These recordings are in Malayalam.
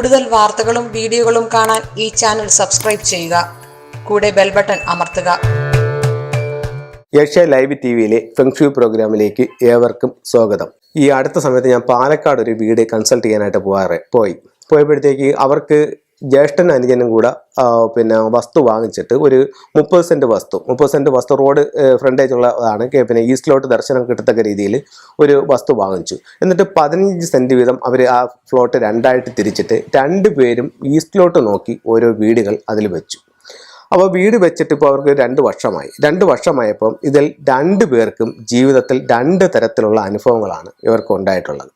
കൂടുതൽ വാർത്തകളും വീഡിയോകളും കാണാൻ ഈ ചാനൽ സബ്സ്ക്രൈബ് ചെയ്യുക. കൂടെ ബെൽ ബട്ടൺ അമർത്തുക. ഏഷ്യ ലൈവ് ടി വിയിലെ ഫെങ്ഷു പ്രോഗ്രാമിലേക്ക് ഏവർക്കും സ്വാഗതം. ഈ അടുത്ത സമയത്ത് ഞാൻ പാലക്കാട് ഒരു വീട് കൺസൾട്ട് ചെയ്യാനായിട്ട് പോകാറ് പോയി. പോയപ്പോഴത്തേക്ക് അവർക്ക് ജ്യേഷ്ഠനും അനുജനും കൂടെ പിന്നെ വസ്തു വാങ്ങിച്ചിട്ട് ഒരു മുപ്പത് സെന്റ് വസ്തു. മുപ്പത് സെന്റ് വസ്തു റോഡ് ഫ്രണ്ടേജ് ഉള്ളതാണ് പിന്നെ ഈസ്റ്റിലോട്ട് ദർശനം കിട്ടത്തക്ക രീതിയിൽ ഒരു വസ്തു വാങ്ങിച്ചു. എന്നിട്ട് പതിനഞ്ച് സെന്റ് വീതം അവർ ആ ഫ്ലോട്ട് രണ്ടായിട്ട് തിരിച്ചിട്ട് രണ്ടുപേരും ഈസ്റ്റിലോട്ട് നോക്കി ഓരോ വീടുകൾ അതിൽ വെച്ചു. അപ്പോൾ വീട് വെച്ചിട്ട് ഇപ്പോൾ അവർക്ക് രണ്ട് വർഷമായി. രണ്ട് വർഷമായപ്പം ഇതിൽ രണ്ട് പേർക്കും ജീവിതത്തിൽ രണ്ട് തരത്തിലുള്ള അനുഭവങ്ങളാണ് ഇവർക്ക് ഉണ്ടായിട്ടുള്ളത്.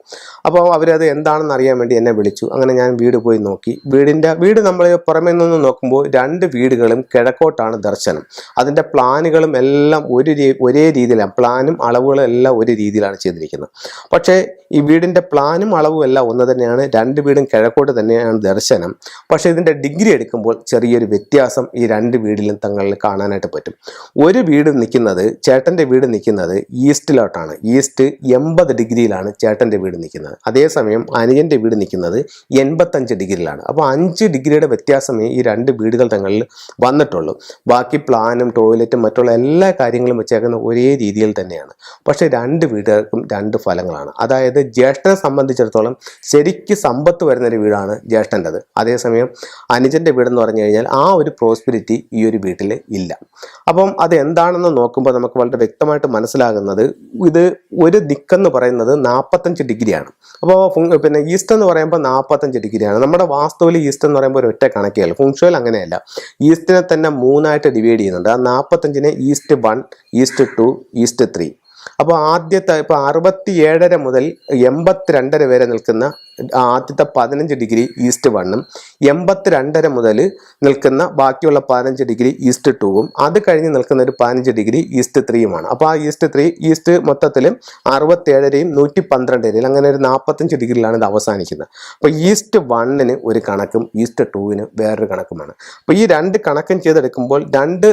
അപ്പോൾ അവരത് എന്താണെന്ന് അറിയാൻ വേണ്ടി എന്നെ വിളിച്ചു. അങ്ങനെ ഞാൻ വീട് പോയി നോക്കി. വീടിന്റെ വീട് നമ്മൾ പുറമേ നിന്ന് നോക്കുമ്പോൾ രണ്ട് വീടുകളും കിഴക്കോട്ടാണ് ദർശനം. അതിന്റെ പ്ലാനുകളും എല്ലാം ഒരു ഒരേ രീതിയിലാണ്. പ്ലാനും അളവുകളും എല്ലാം ഒരു രീതിയിലാണ് ചെയ്തിരിക്കുന്നത്. പക്ഷേ ഈ വീടിന്റെ പ്ലാനും അളവും എല്ലാം ഒന്ന് തന്നെയാണ്. രണ്ട് വീടും കിഴക്കോട്ട് തന്നെയാണ് ദർശനം. പക്ഷേ ഇതിന്റെ ഡിഗ്രി എടുക്കുമ്പോൾ ചെറിയൊരു വ്യത്യാസം ഈ രണ്ട് വീടിലും തങ്ങളിൽ കാണാനായിട്ട് പറ്റും. ഒരു വീട് നിൽക്കുന്നത് ചേട്ടന്റെ വീട് നിൽക്കുന്നത് ഈസ്റ്റിലോട്ടാണ്. ഈസ്റ്റ് എൺപത് ഡിഗ്രിയിലാണ് ചേട്ടന്റെ വീട് നിൽക്കുന്നത് അതേസമയം അനുജന്റെ വീട് നിൽക്കുന്നത് എൺപത്തഞ്ച് ഡിഗ്രിയിലാണ്. അപ്പോൾ അഞ്ച് ഡിഗ്രിയുടെ വ്യത്യാസമേ ഈ രണ്ട് വീടുകൾ തങ്ങളിൽ വന്നിട്ടുള്ളൂ. ബാക്കി പ്ലാനും ടോയ്ലറ്റും മറ്റുള്ള എല്ലാ കാര്യങ്ങളും വെച്ചേക്കുന്ന ഒരേ രീതിയിൽ തന്നെയാണ്. പക്ഷേ രണ്ട് വീടുകൾക്കും രണ്ട് ഫലങ്ങളാണ്. അതായത് ജ്യേഷ്ഠനെ സംബന്ധിച്ചിടത്തോളം ശരിക്ക് സമ്പത്ത് വരുന്നൊരു വീടാണ് ജ്യേഷ്ഠന്റെത്. അതേസമയം അനുജന്റെ വീടെന്ന് പറഞ്ഞു കഴിഞ്ഞാൽ ആ ഒരു പ്രോസ്പിരിറ്റി ഈ ഒരു വീട്ടിൽ ഇല്ല. അപ്പം അത് എന്താണെന്ന് നോക്കുമ്പോൾ നമുക്ക് വളരെ വ്യക്തമായിട്ട് മനസ്സിലാകുന്നത് ഇത് ഒരു ദിക്കെന്ന് പറയുന്നത് നാൽപ്പത്തഞ്ച് ഡിഗ്രിയാണ്. അപ്പോൾ പിന്നെ ഈസ്റ്റ് എന്ന് പറയുമ്പോൾ നാൽപ്പത്തഞ്ച് ഡിഗ്രിയാണ്. നമ്മുടെ വാസ്തുവിൽ ഈസ്റ്റ് എന്ന് പറയുമ്പോൾ ഒരു ഒറ്റ കണക്കേയുള്ളൂ. ഫുങ്ഷോയിൽ അങ്ങനെയല്ല. ഈസ്റ്റിനെ തന്നെ മൂന്നായിട്ട് ഡിവൈഡ് ചെയ്യുന്നുണ്ട്. ആ നാൽപ്പത്തഞ്ചിനെ east one east two east three. അപ്പോൾ ആദ്യത്തെ ഇപ്പോൾ അറുപത്തി ഏഴര മുതൽ എൺപത്തിരണ്ടര വരെ നിൽക്കുന്ന ആദ്യത്തെ പതിനഞ്ച് ഡിഗ്രി ഈസ്റ്റ് വണ്ണും എൺപത്തിരണ്ടര മുതൽ നിൽക്കുന്ന ബാക്കിയുള്ള പതിനഞ്ച് ഡിഗ്രി ഈസ്റ്റ് ടൂവും. അത് കഴിഞ്ഞ് നിൽക്കുന്ന ഒരു പതിനഞ്ച് ഡിഗ്രി ഈസ്റ്റ് ത്രീയുമാണ്. അപ്പോൾ ആ ഈസ്റ്റ് ത്രീ ഈസ്റ്റ് മൊത്തത്തിൽ അറുപത്തേഴരയും നൂറ്റി പന്ത്രണ്ടരയും അങ്ങനെ ഒരു നാൽപ്പത്തഞ്ച് ഡിഗ്രിയിലാണ് ഇത് അവസാനിക്കുന്നത്. അപ്പോൾ ഈസ്റ്റ് വണ്ണിന് ഒരു കണക്കും ഈസ്റ്റ് ടൂവിന് വേറൊരു കണക്കുമാണ്. അപ്പോൾ ഈ രണ്ട് കണക്കും ചെയ്തെടുക്കുമ്പോൾ രണ്ട്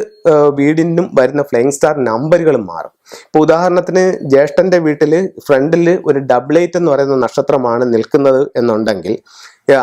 വീടിനും വരുന്ന ഫ്ലൈങ് സ്റ്റാർ നമ്പറുകളും മാറും. ഇപ്പോൾ ഉദാഹരണത്തിന് ജ്യേഷ്ഠന്റെ വീട്ടിൽ ഫ്രണ്ടിൽ ഒരു ഡബിൾ എയ്റ്റ് എന്ന് പറയുന്ന നക്ഷത്രമാണ് നിൽക്കുന്നത്. എന്നുണ്ടെങ്കിൽ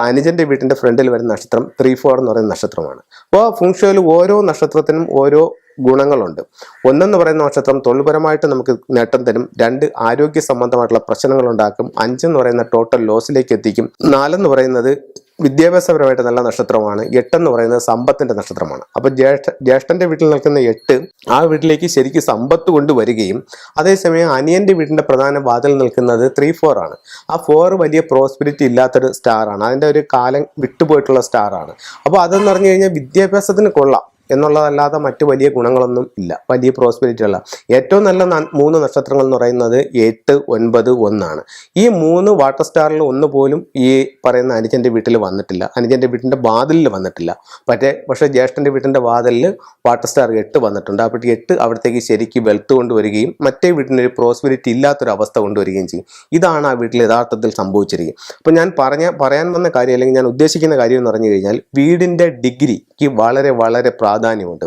അനുജന്റെ വീട്ടിന്റെ ഫ്രണ്ടിൽ വരുന്ന നക്ഷത്രം ത്രീ ഫോർ എന്ന് പറയുന്ന നക്ഷത്രമാണ്. അപ്പോൾ ഫുങ്ഷോയിൽ ഓരോ നക്ഷത്രത്തിനും ഓരോ ഗുണങ്ങളുണ്ട്. ഒന്നെന്ന് പറയുന്ന നക്ഷത്രം തൊഴിൽപരമായിട്ട് നമുക്ക് നേട്ടം തരും രണ്ട് ആരോഗ്യ സംബന്ധമായിട്ടുള്ള പ്രശ്നങ്ങൾ ഉണ്ടാക്കും അഞ്ചെന്ന് പറയുന്ന ടോട്ടൽ ലോസിലേക്ക് എത്തിക്കും നാലെന്ന് പറയുന്നത് വിദ്യാഭ്യാസപരമായിട്ട് നല്ല നക്ഷത്രമാണ്. എട്ടെന്ന് പറയുന്നത് സമ്പത്തിന്റെ നക്ഷത്രമാണ്. അപ്പൊ ജ്യേഷ്ഠ ജ്യേഷ്ഠന്റെ വീട്ടിൽ നിൽക്കുന്ന എട്ട് ആ വീട്ടിലേക്ക് ശരിക്കും സമ്പത്ത് കൊണ്ടുവരികയും അതേസമയം അനിയന്റെ വീടിന്റെ പ്രധാന വാതിൽ നിൽക്കുന്നത് ത്രീ ഫോർ ആണ്. ആ ഫോർ വലിയ പ്രോസ്പിരിറ്റി ഇല്ലാത്തൊരു സ്റ്റാർ ആണ്. അതിന്റെ ഒരു കാലം വിട്ടുപോയിട്ടുള്ള സ്റ്റാർ ആണ്. അപ്പോൾ അതെന്ന് പറഞ്ഞു കഴിഞ്ഞാൽ വിദ്യാഭ്യാസത്തിന് കൊള്ളാം. എന്നുള്ളതല്ലാതെ മറ്റ് വലിയ ഗുണങ്ങളൊന്നും ഇല്ല. വലിയ പ്രോസ്പെരിറ്റി അല്ല. ഏറ്റവും നല്ല മൂന്ന് നക്ഷത്രങ്ങൾ എന്ന് പറയുന്നത് എട്ട് ഒൻപത് ഒന്നാണ്. ഈ മൂന്ന് വാട്ടർ സ്റ്റാറിൽ ഒന്ന് പോലും ഈ പറയുന്ന അനുജന്റെ വീട്ടിൽ വന്നിട്ടില്ല. അനുജന്റെ വീട്ടിന്റെ വാതിലിൽ വന്നിട്ടില്ല. പക്ഷേ പക്ഷേ ജ്യേഷ്ഠന്റെ വീട്ടിന്റെ വാതിലിൽ വാട്ടർ സ്റ്റാർ എട്ട് വന്നിട്ടുണ്ട്. അപ്പോൾ എട്ട് അവിടത്തേക്ക് ശരിക്ക് വെൽത്ത് കൊണ്ടുവരികയും മറ്റേ വീട്ടിനൊരു പ്രോസ്പെരിറ്റി ഇല്ലാത്തൊരു അവസ്ഥ കൊണ്ടുവരികയും ചെയ്യും. ഇതാണ് ആ വീട്ടിൽ യഥാർത്ഥത്തിൽ സംഭവിച്ചിരിക്കുന്നത്. അപ്പോൾ ഞാൻ പറഞ്ഞ പറയാൻ വന്ന കാര്യം അല്ലെങ്കിൽ ഞാൻ ഉദ്ദേശിക്കുന്ന കാര്യം എന്ന് പറഞ്ഞു കഴിഞ്ഞാൽ വീടിന്റെ ഡിഗ്രിക്ക് വളരെ വളരെ പ്രാധാന്യമുണ്ട്.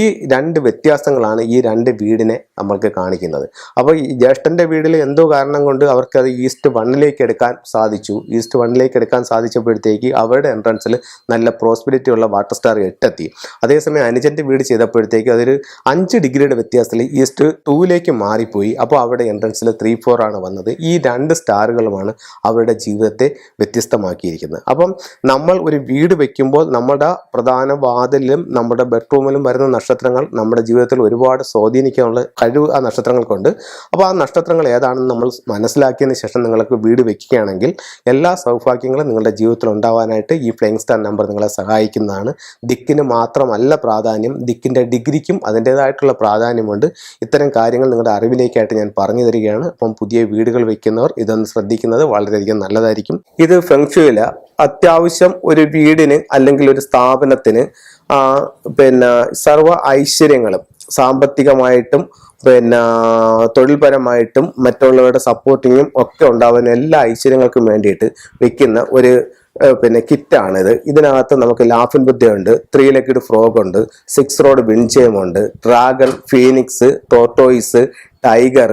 ഈ രണ്ട് വ്യത്യാസങ്ങളാണ് ഈ രണ്ട് വീടിനെ നമ്മൾക്ക് കാണിക്കുന്നത്. അപ്പോൾ ഈ ജ്യേഷ്ഠന്റെ വീട്ടിൽ എന്തോ കാരണം കൊണ്ട് അവർക്ക് അത് ഈസ്റ്റ് വണ്ണിലേക്ക് എടുക്കാൻ സാധിച്ചു. ഈസ്റ്റ് വണ്ണിലേക്ക് എടുക്കാൻ സാധിച്ചപ്പോഴത്തേക്ക് അവരുടെ എൻട്രൻസിൽ നല്ല പ്രോസ്പെരിറ്റി ഉള്ള വാട്ടർ സ്റ്റാർ എട്ടെത്തി. അതേസമയം അനുജന്റെ വീട് ചെയ്തപ്പോഴത്തേക്ക് അതൊരു അഞ്ച് ഡിഗ്രിയുടെ വ്യത്യാസത്തിൽ ഈസ്റ്റ് ടൂവിലേക്ക് മാറിപ്പോയി. അപ്പോൾ അവരുടെ എൻട്രൻസിൽ ത്രീ ഫോർ ആണ് വന്നത്. ഈ രണ്ട് സ്റ്റാറുകളുമാണ് അവരുടെ ജീവിതത്തെ വ്യത്യസ്തമാക്കിയിരിക്കുന്നത്. അപ്പം നമ്മൾ ഒരു വീട് വയ്ക്കുമ്പോൾ നമ്മുടെ പ്രധാന വാതിലും നമ്മുടെ ബെഡ്റൂമിലും വരുന്ന നക്ഷത്രങ്ങൾ നമ്മുടെ ജീവിതത്തിൽ ഒരുപാട് സ്വാധീനിക്കാനുള്ള കഴിവ് ആ നക്ഷത്രങ്ങൾക്കുണ്ട്. അപ്പോൾ ആ നക്ഷത്രങ്ങൾ ഏതാണെന്ന് നമ്മൾ മനസ്സിലാക്കിയതിന് ശേഷം നിങ്ങൾക്ക് വീട് വെക്കുകയാണെങ്കിൽ എല്ലാ സൗഭാഗ്യങ്ങളും നിങ്ങളുടെ ജീവിതത്തിൽ ഉണ്ടാവാനായിട്ട് ഈ ഫ്ലൈങ് സ്റ്റാർ നമ്പർ നിങ്ങളെ സഹായിക്കുന്നതാണ്. ദിക്കിന് മാത്രമല്ല പ്രാധാന്യം ദിക്കിന്റെ ഡിഗ്രിക്കും അതിന്റേതായിട്ടുള്ള പ്രാധാന്യമുണ്ട്. ഇത്തരം കാര്യങ്ങൾ നിങ്ങളുടെ അറിവിലേക്കായിട്ട് ഞാൻ പറഞ്ഞു തരികയാണ്. അപ്പം പുതിയ വീടുകൾ വയ്ക്കുന്നവർ ഇതൊന്ന് ശ്രദ്ധിക്കുന്നത് വളരെയധികം നല്ലതായിരിക്കും. ഇത് ഫെങ്ഷുവില അത്യാവശ്യം ഒരു വീടിന് അല്ലെങ്കിൽ ഒരു സ്ഥാപനത്തിന് പിന്നെ സർവ ഐശ്വര്യങ്ങളും സാമ്പത്തികമായിട്ടും പിന്നെ തൊഴിൽപരമായിട്ടും മറ്റുള്ളവരുടെ സപ്പോർട്ടിങ്ങും ഒക്കെ ഉണ്ടാവുന്ന എല്ലാ ഐശ്വര്യങ്ങൾക്കും വേണ്ടിയിട്ട് വെക്കുന്ന ഒരു പിന്നെ കിറ്റാണിത്. ഇതിനകത്ത് നമുക്ക് ലാഫിൻ ബുദ്ധിയുണ്ട് ത്രീ ലെഗഡ് ഫ്രോഗ് ഉണ്ട് സിക്സ് റോഡ് വിൻചയമുണ്ട് ഡ്രാഗൺ ഫീനിക്സ് ടോട്ടോയിസ് ടൈഗർ